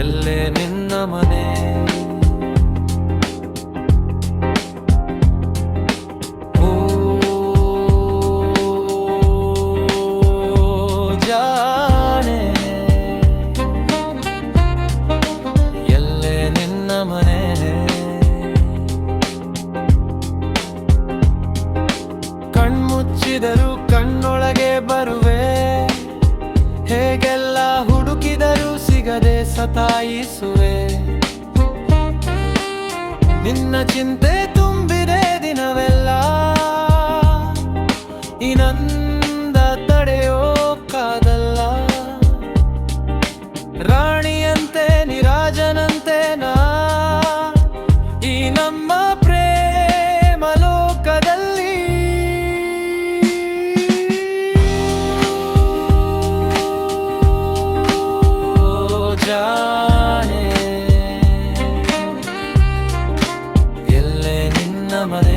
ಎಲ್ಲೆ ನಿನ್ನ ಮನೆ. ಓ ಜಾಣೆ. ಎಲ್ಲೆ ನಿನ್ನ ಮನೆ. ಕಣ್ಮುಚ್ಚಿದರು ಕಣ್ಣೊಳಗೆ ಬರುವೆ. ಸಿಗದೆ ಸತಾಯಿಸುವೆ. ನಿನ್ನ ಚಿಂತೆ ತುಂಬಿದೆ ದಿನವೆಲ್ಲ. ಇನಂದ ತಡೆಯೋಕ್ಕಾಗಲ್ಲ ರಾಣಿಯಂತೆ ನಿರಾಜನ llamaré.